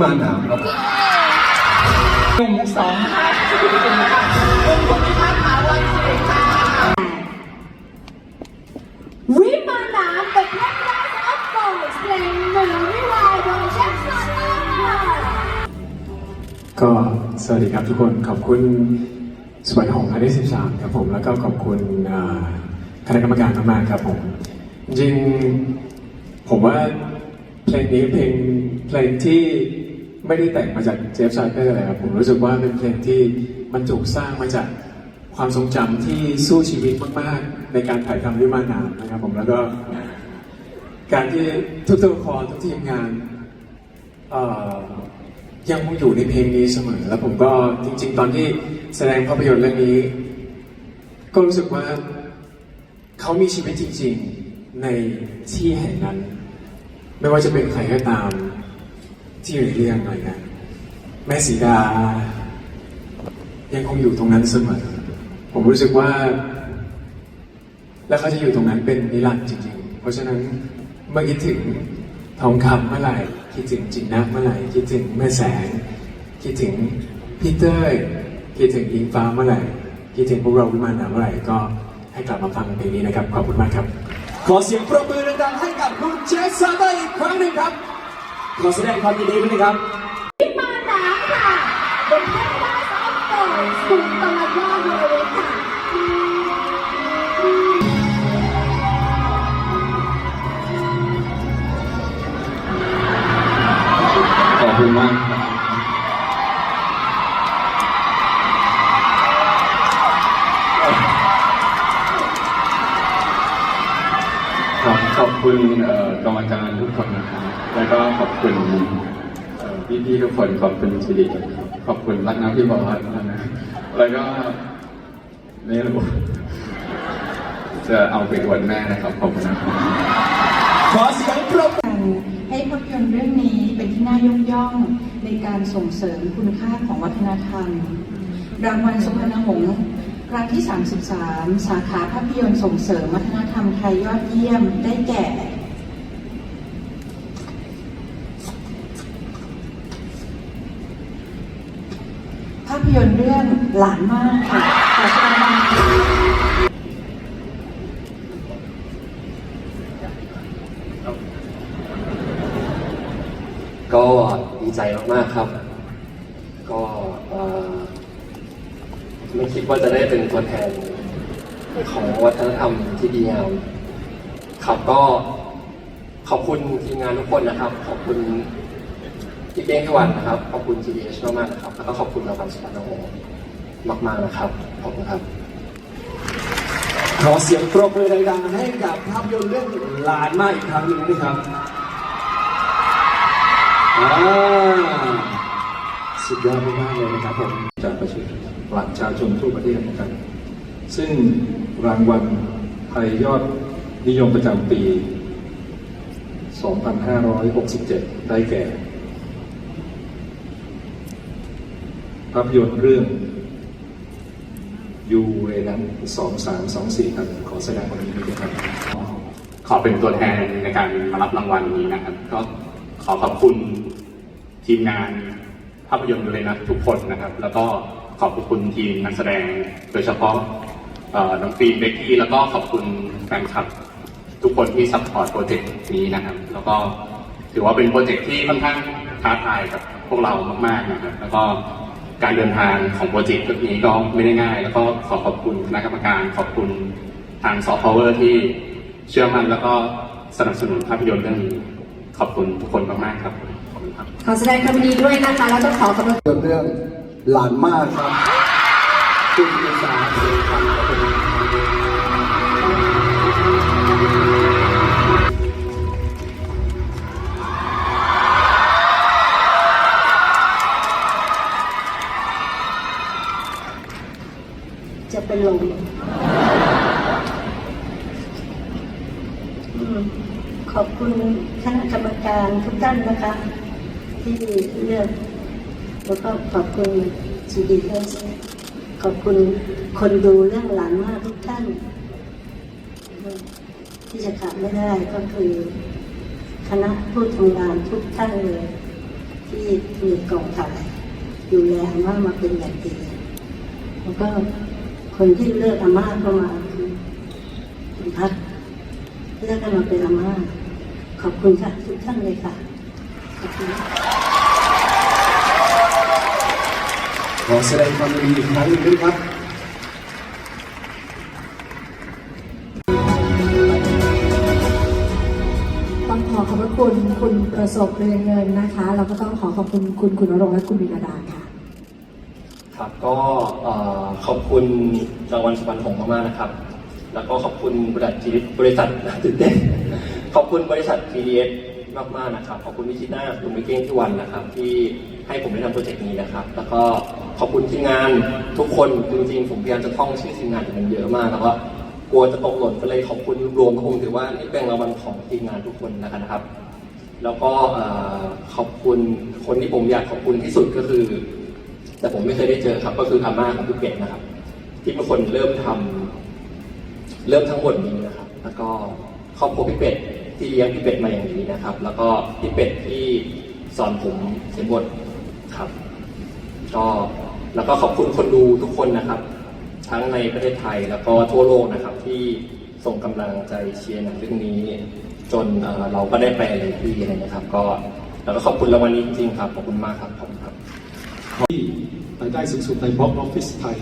มานหนามครับหนุ่มสองห้าสี่หนึ่งค่ะคุณผู้พิทักษ์ถาวรสิริค่ะวิมานน้ำ The Paradise of Boys เพลงเหนือนวิวายโดยแจ็คสันค่ะก็สวัสดีครับทุกคนขอบคุณสวนของอันที่13ครับผมแล้วก็ขอบคุณคณะกรรมการมากๆครับผมจริงผมว่าเพลงนี้เพลงเพลงที่ ไม่ได้แต่งมาจากเจฟซาเตอร์เลยครับผมรู้สึกว่าเป็นเพลงที่มันถูกสร้างมาจากความทรงจำที่สู้ชีวิตมาก ๆ ในการถ่ายทำวิมานนามนะครับผมแล้วก็การที่ทุกตัวละครทุกทีมงานเอ่อยังคงอยู่ในเพลงนี้เสมอ แล้วผมก็จริง ๆ ตอนที่แสดงภาพยนตร์เรื่องนี้ ก็รู้สึกว่าเขามีชีวิตจริง ๆ ในที่แห่งนั้น ไม่ว่าจะเป็นใครก็ตาม ที่อยู่ในเรื่องหน่อยนะแม่สีดา ยังคงอยู่ตรงนั้นเสมอ ผมรู้สึกว่า และเขาจะอยู่ตรงนั้นเป็นนิรันดร์จริงๆ เพราะฉะนั้นเมื่อคิดถึงทองคำเมื่อไหร่ คิดถึงจินนักเมื่อไหร่ คิดถึงแม่แสง คิดถึงพีเต้ยคิดถึงอิงฟ้าเมื่อไหร่ คิดถึงพวกเราวิมานหนาเมื่อไหร่ก็ให้กลับมาฟังเพลงนี้นะครับ ขอบคุณมากครับ ขอเสียงปรบมือดังๆให้กับคุณเจสซาเตอร์อีกครั้งหนึ่งครับ ขอแสดงความยินดีด้วยนะครับ พี่ๆทุกคนขอบคุณสิริขอบคุณรักน้ำพี่บอสนะ แล้วก็ไม่รู้จะเอาไปอวดแม่นะครับขอบคุณนะครับขอเสียงปรบกันให้ภาพยนตร์เรื่องนี้เป็นที่น่ายกย่องในการส่งเสริมคุณค่าของวัฒนธรรม รางวัลสุพรรณหงษ์ครั้งที่ 33 สาขาภาพยนตร์ส่งเสริมวัฒนธรรมไทยยอดเยี่ยมได้แก่ ภาพยนตร์เรื่องหลานมากค่ะขอแสดงความยินดีก็ดีใจมากๆครับ ก็ไม่คิดว่าจะได้เป็นตัวแทนของวัฒนธรรมที่ดีงามครับก็ขอบคุณทีมงานทุกคนนะครับ ขอบคุณ พี่เก้งขวันนะครับ ขอบคุณ GDH มากๆนะครับ แล้วก็ขอบคุณรางวัลสุพรรณหงษ์มากๆนะครับ ขอบคุณครับ ขอเสียงปรบมือดังๆให้กับภาพยนตร์เรื่องหลานมาอีกครั้งหนึ่งนะครับอ่าสุดยอดมากๆเลยนะครับผมจากประชาประชาชนทั่วประเทศนะครับ ซึ่งรางวัลไทยยอดนิยมประจำปี 2567 ได้แก่ ภาพยนตร์เรื่องยูเรนัน2324ครับ ขอแสดงความยินดีด้วยครับ ขอเป็นตัวแทนในการมารับรางวัลนี้นะครับ ก็ขอขอบคุณทีมงานภาพยนตร์ยูเรนัสทุกคนนะครับ แล้วก็ขอบคุณทีมนักแสดงโดยเฉพาะน้องฟีนเบกกี้แล้วก็ขอบคุณแฟนคลับทุกคนที่ซัพพอร์ตโปรเจกต์นี้นะครับ แล้วก็ถือว่าเป็นโปรเจกต์ที่ค่อนข้างท้าทายกับพวกเรามากๆนะครับ แล้วก็ การเดินทางของโปรเจกต์นี้ก็ไม่ได้ง่าย แล้วก็ขอขอบคุณคณะกรรมการขอบคุณทางซอฟต์พาวเวอร์ที่เชื่อมั่นแล้วก็สนับสนุนภาพยนตร์เรื่องนี้ขอบคุณทุกคนมากๆครับขอบคุณครับขอแสดงความยินดีด้วยนะคะแล้วก็ขอกำลังเรื่องหลานมากครับคุณภาษาครับ เป็นลมขอบคุณคณะกรรมการทุกท่านนะคะ ที่เลือกแล้วก็ขอบคุณ GDS ขอบคุณคนดูเรื่องหลานมากทุกท่าน ที่จะขาดไม่ได้ก็คือคณะผู้ทำงานทุกท่านเลย ที่มีกองถ่ายดูแลอาม่ามาเป็นอย่างดีแล้วก็ คนที่เลือกอาม่าเข้ามาคือคุณพัดเลือกให้มาเป็นอาม่าขอบคุณค่ะทุกท่านเลยค่ะขอบคุณขอแสดงความยินดีอีกครั้งหนึ่งด้วยครับต้องขอขอบพระคุณคุณประสบเรืองเงินนะคะแล้วก็ต้องขอขอบคุณคุณคุณนรงค์และคุณวินาดาค่ะ ครับก็ขอบคุณรางวัลสุพรรณหงส์มากๆนะครับ แล้วก็ขอบคุณบริษัททีบริษัทตื่นเต้นขอบคุณบริษัท TDS มากๆนะครับ ขอบคุณวิชิตาคุณมิเก้งที่วันนะครับ ที่ให้ผมได้ทำโปรเจกต์นี้นะครับ แล้วก็ขอบคุณทีมงานทุกคนจริงๆผมพยายามจะท่องชื่อทีมงานแต่มันเยอะมาก แล้วก็กลัวจะตกหล่นก็เลยขอบคุณรวมก็คงถือว่านี่เป็นรางวัลของทีมงานทุกคนนะครับ แล้วก็ขอบคุณคนที่ผมอยากขอบคุณที่สุดก็คือ แต่ผมไม่เคยได้เจอครับ ก็คืออาม่าของพี่เป็ดนะครับ ที่เป็นคนเริ่มทำเริ่มทั้งหมดนี้นะครับ แล้วก็ครอบครัวพี่เป็ดที่เลี้ยงพี่เป็ดมาอย่างนี้นะครับ แล้วก็พี่เป็ดที่สอนผมเขียนบทครับก็แล้วก็ขอบคุณคนดูทุกคนนะครับ ทั้งในประเทศไทยแล้วก็ทั่วโลกนะครับ ที่ส่งกำลังใจเชียร์หนังเรื่องนี้ จนเราก็ได้ไปอะไรที่อะไรนะครับ ก็แล้วก็ขอบคุณรางวัลนี้จริงๆครับขอบคุณมากครับขอบคุณครับ รายได้สูงสุดในบ็อกออฟฟิศไทย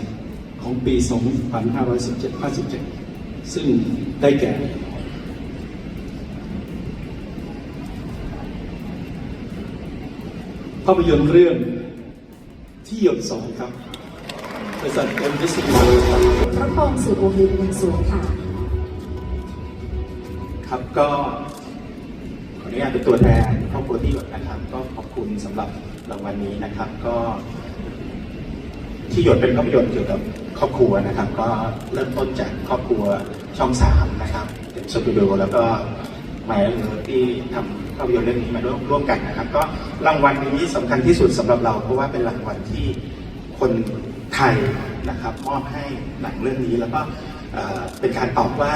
ของปี 2517-57 ซึ่งได้แก่ ภาพยนตร์เรื่องที่หยดสองครับบริษัทเอ็มดิสติบิวครับพระพงศ์สื่อโอวีเป็นสูงค่ะ ครับก็ขออนุญาตเป็นตัวแทนครอบครัวที่หยดนะครับ ก็ขอบคุณสำหรับรางวัลนี้นะครับ ก็ ที่หยดเป็นภาพยนตร์เกี่ยวกับครอบครัวนะครับ ก็เริ่มต้นจากครอบครัวช่องสามนะครับเป็นสตูดิโอแล้วก็มาเออที่ทำภาพยนตร์เรื่องนี้มาร่วมร่วมกันนะครับ ก็รางวัลนี้สำคัญที่สุดสำหรับเรา เพราะว่าเป็นรางวัลที่คนไทยนะครับมอบให้หนังเรื่องนี้แล้วก็เป็นการตอบว่า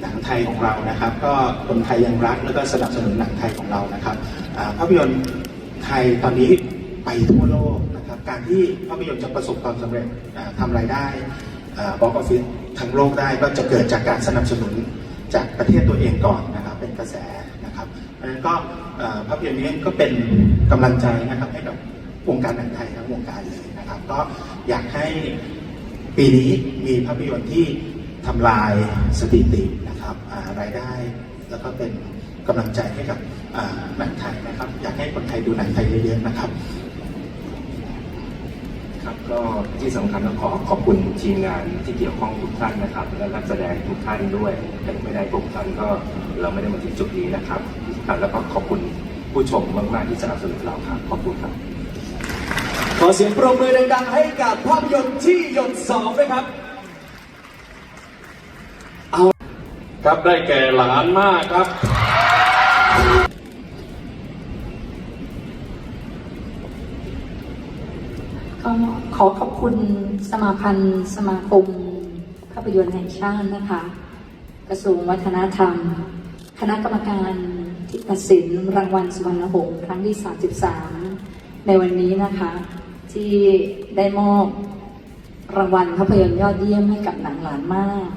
หนังไทยของเรานะครับ ก็คนไทยยังรักแล้วก็สนับสนุนหนังไทยของเรานะครับภาพยนตร์ไทยตอนนี้ไปทั่วโลก การที่ภาพยนตร์จะประสบความสำเร็จอ่าทำรายได้บ็อกออฟฟิศทั้งโลกได้ก็จะเกิดจากการสนับสนุนจากประเทศตัวเองก่อนนะครับเป็นกระแสนะครับเพราะฉะนั้นก็ภาพยนตร์นี้ก็เป็นกำลังใจนะครับให้กับวงการหนังไทยทั้งวงการเลยนะครับ ก็อยากให้ปีนี้มีภาพยนตร์ที่ทำลายสถิตินะครับรายได้ แล้วก็เป็นกำลังใจให้กับหนังไทยนะครับ อยากให้คนไทยดูหนังไทยเยอะๆนะครับ ครับก็ที่สำคัญต้องขอขอบคุณทีมงานที่เกี่ยวข้องทุกท่านนะครับ และนักแสดงทุกท่านด้วยแต่ไม่ได้พวกท่านก็เราไม่ได้มาถึงจุดนี้นะครับแล้วก็ขอบคุณผู้ชมมากๆที่สนับสนุนเราครับขอบคุณครับ ขอเสียงปรบมือดังๆให้กับภาพยนตร์ที่หยดสองด้วยครับ ครับได้แก่หลานมากครับ ก็ขอขอบคุณสมาพันธ์สมาคม ภาพยนตร์แห่งชาตินะคะ กระทรวงวัฒนธรรม คณะกรรมการที่ตัดสินรางวัลสุวรรณหงส์ครั้งที่ 33 ในวันนี้นะคะ ที่ได้มอบรางวัลภาพยนตร์ยอดเยี่ยมให้กับหนังหลานมาก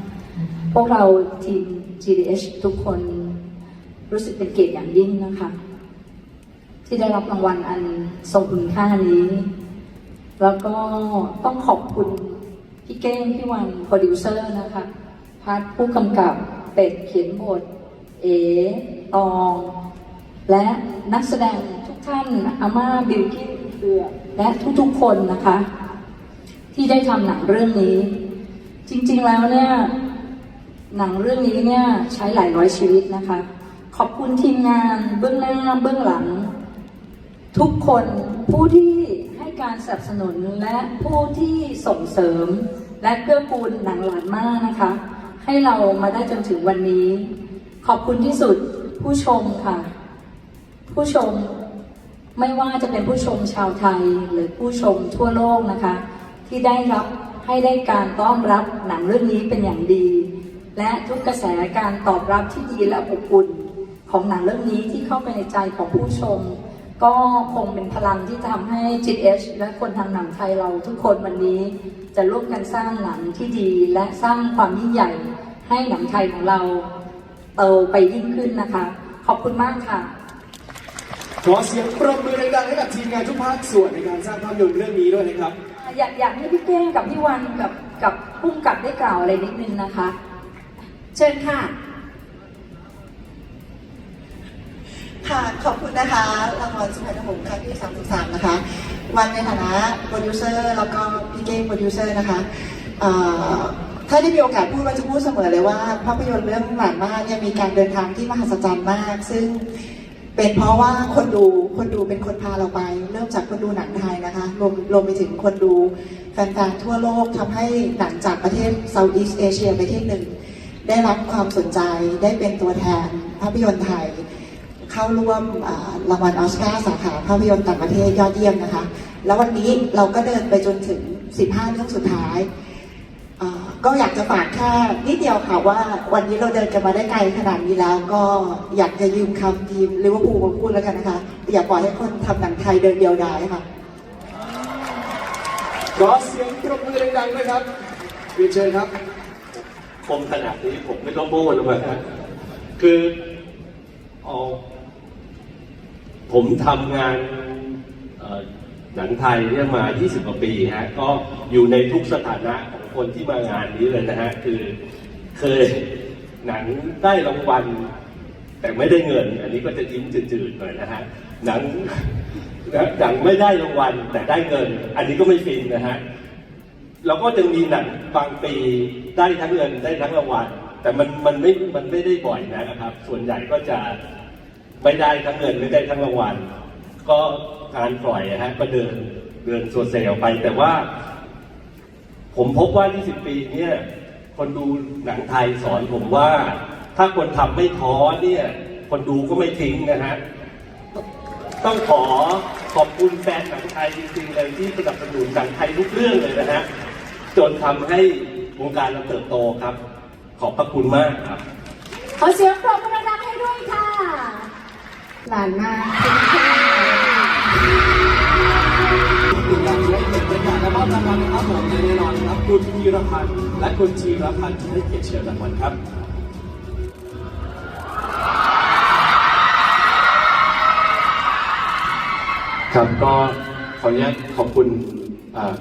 พวกเราทีม GDH ทุกคนรู้สึกเป็นเกียรติอย่างยิ่งนะคะ ที่ได้รับรางวัลอันทรงคุณค่านี้ แล้วก็ต้องขอบคุณพี่เก้งพี่วันโปรดิวเซอร์นะคะพัดผู้กำกับเป็ดเขียนบท เอตอง และนักแสดงทุกท่านอาม่าบิวกิ้นเผือและทุกๆคนนะคะ ที่ได้ทำหนังเรื่องนี้ จริงๆแล้วเนี่ยหนังเรื่องนี้เนี่ยใช้หลายร้อยชีวิตนะคะ ขอบคุณทีมงานเบื้องหน้าเบื้องหลัง ทุกคนผู้ที่ การสนับสนุนและผู้ที่ส่งเสริม และเกื้อกูลหนังหลานมากนะคะ ให้เรามาได้จนถึงวันนี้ ขอบคุณที่สุดผู้ชมค่ะ ผู้ชมไม่ว่าจะเป็นผู้ชมชาวไทยหรือผู้ชมทั่วโลกนะคะ ที่ได้รับให้ได้การต้อนรับหนังเรื่องนี้เป็นอย่างดี และทุกกระแสการตอบรับที่ดีและอบอุ่นของหนังเรื่องนี้ที่เข้าไปในใจของผู้ชม ก็คงเป็นพลังที่จะทำให้ GH และคนทางหนังไทยเราทุกคนวันนี้จะร่วมกันสร้างหนังที่ดีและสร้างความยิ่งใหญ่ให้หนังไทยของเราโตไปยิ่งขึ้นนะคะ ขอบคุณมากค่ะ ขอเสียงปรบมือดังๆให้กับทีมงานทุกภาคส่วนในการสร้างภาพยนตร์เรื่องนี้ด้วยนะครับ อยากอยากให้พี่เก้งกับพี่วันกับกับพุ่มกับได้กล่าวอะไรนิดนึงนะคะ เชิญค่ะ ค่ะ ขอบคุณนะคะ รางวัลสุพรรณหงส์ครั้งที่ 33 นะคะ วันในฐานะโปรดิวเซอร์แล้วก็พี่เก้งโปรดิวเซอร์นะคะถ้าได้มีโอกาสพูดก็จะพูดเสมอเลยว่าภาพยนตร์เรื่องหลานมากเนี่ยมีการเดินทางที่มหัศจรรย์มาก ซึ่งเป็นเพราะว่าคนดูคนดูเป็นคนพาเราไป เริ่มจากคนดูหนังไทยนะคะรวมรวมไปถึงคนดูแฟนๆทั่วโลกทำให้หนังจากประเทศ Southeast Asia ประเทศหนึ่ง ได้รับความสนใจได้เป็นตัวแทนภาพยนตร์ไทย เข้าร่วมอ่ารางวัลออสการ์สาขาภาพยนตร์ต่างประเทศยอดเยี่ยมนะคะ แล้ววันนี้เราก็เดินไปจนถึง 15 เรื่องสุดท้ายอ่าก็อยากจะฝากแค่นิดเดียวค่ะว่าวันนี้เราเดินกันมาได้ไกลขนาดนี้แล้ว ก็อยากจะยืมคำทีมลิเวอร์พูลมาพูดแล้วกันนะคะ อย่าปล่อยให้คนทำหนังไทยเดินเดียวดายค่ะขอเสียงปรบมือดังๆนะครับเรียนเชิญครับคมขนาดนี้ผมไม่ต้องพูดหรอกนะคือเอา ผมทำงานหนังไทยเนี่ยมา 20 กว่าปีฮะ ก็อยู่ในทุกสถานะของคนที่มางานนี้เลยนะฮะ คือเคยหนังได้รางวัล แต่ไม่ได้เงิน อันนี้ก็จะยิ้มจืดๆหน่อยนะฮะ หนังหนังไม่ได้รางวัลแต่ได้เงิน อันนี้ก็ไม่ฟินนะฮะ เราก็จะมีหนังบางปีได้ทั้งเงินได้ทั้งรางวัล แต่มันมันไม่ มันไม่ได้บ่อยนะครับ ส่วนใหญ่ก็จะ ไม่ได้ทั้งเงินไม่ได้ทั้งรางวัลก็การปล่อยอะฮะก็เดินเดินโซเซลไป แต่ว่า ผมพบว่า 20 ปีเนี่ยคนดูหนังไทยสอนผมว่า ถ้าคนทำไม่ท้อเนี่ย คนดูก็ไม่ทิ้งนะฮะต้องขอขอบคุณแฟนหนังไทยจริงๆเลยที่สนับสนุนหนังไทยทุกเรื่องเลยนะฮะจนทำให้วงการเราเติบโตครับ ขอบพระคุณมากครับขอเสียงปรบมือดังๆให้ด้วยค่ะ หลานมากเป็นแค่เป็นการได้เห็นบรรยากาศและมอบรางวัลนะครับผมและแน่นอนครับคุณพีรพันธ์และคุณชีรพันธ์ที่ให้เกียรติเชิญรางวัลครับครับก็ขออนุญาตขอบคุณ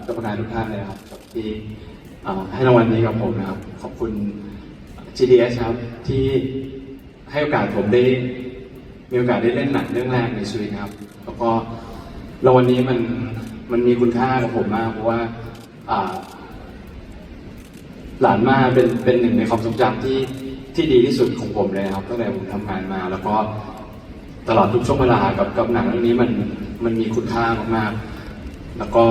กรรมการทุกท่านเลยครับที่ให้รางวัลนี้กับผมนะครับ ขอบคุณ GDS ครับที่ให้โอกาสผมได้ มีโอกาสได้เล่นหนังเรื่องแรกในชีวิตครับ แล้วก็รางวัลนี้มันมันมีคุณค่ากับผมมากเพราะว่าอ่าหลานมาเป็นเป็นหนึ่งในความทรงจำที่ที่ดีที่สุดของผมเลยครับตั้งแต่ผมทำงานมา แล้วก็ตลอดทุกช่วงเวลากับกับหนังเรื่องนี้มันมันมีคุณค่ามากๆ แล้วก็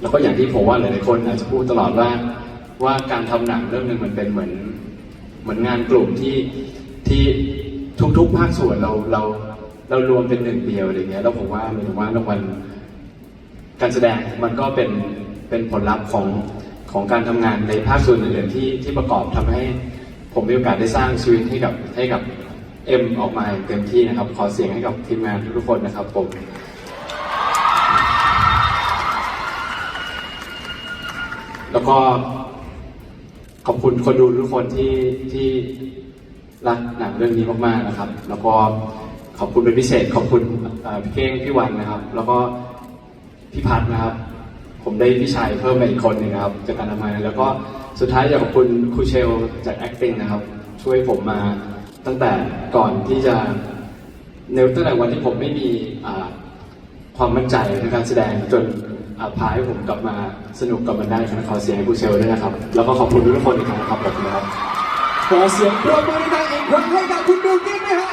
แล้วก็อย่างที่ผมว่าหลายๆคนอาจจะพูดตลอดว่าว่าการทำหนังเรื่องหนึ่งมันเป็นเหมือนเหมือนงานกลุ่มที่ที่ ทุกๆภาคส่วนเราเราเรารวมเป็นหนึ่งเดียวอะไรเงี้ยแล้วผมว่าหมายถึงว่ารางวัลการแสดงมันก็เป็นเป็นผลลัพธ์ของของการทำงานในภาคส่วนอื่นๆที่ที่ประกอบทำให้ผมมีโอกาสได้สร้างชีวิตให้กับให้กับเอ็มออกมาอย่างเต็มที่นะครับ ขอเสียงให้กับทีมงานทุกๆคนนะครับผม แล้วก็ขอบคุณคนดูทุกคนที่ที่ รักหนังเรื่องนี้มากๆนะครับ แล้วก็ขอบคุณเป็นพิเศษขอบคุณเอ่อพี่เก้งพี่วันนะครับ แล้วก็พี่พัฒน์นะครับ ผมได้พี่ชายเพิ่มมาอีกคนหนึ่งนะครับจากการทำงานแล้วก็สุดท้ายอยากขอบคุณครูเชลจาก acting นะครับ ช่วยผมมาตั้งแต่ก่อนที่จะในตั้งแต่วันที่ผมไม่มีอ่าความมั่นใจในการแสดงจนอ่าพาให้ผมกลับมาสนุกกับมันได้ครับขอเสียงให้ครูเชลด้วยนะครับ แล้วก็ขอบคุณทุกคนอีกครั้งนะครับขอบคุณครับ ขอเสียงปรบมือ รังให้กับคุณดูกิ๊กนะฮะ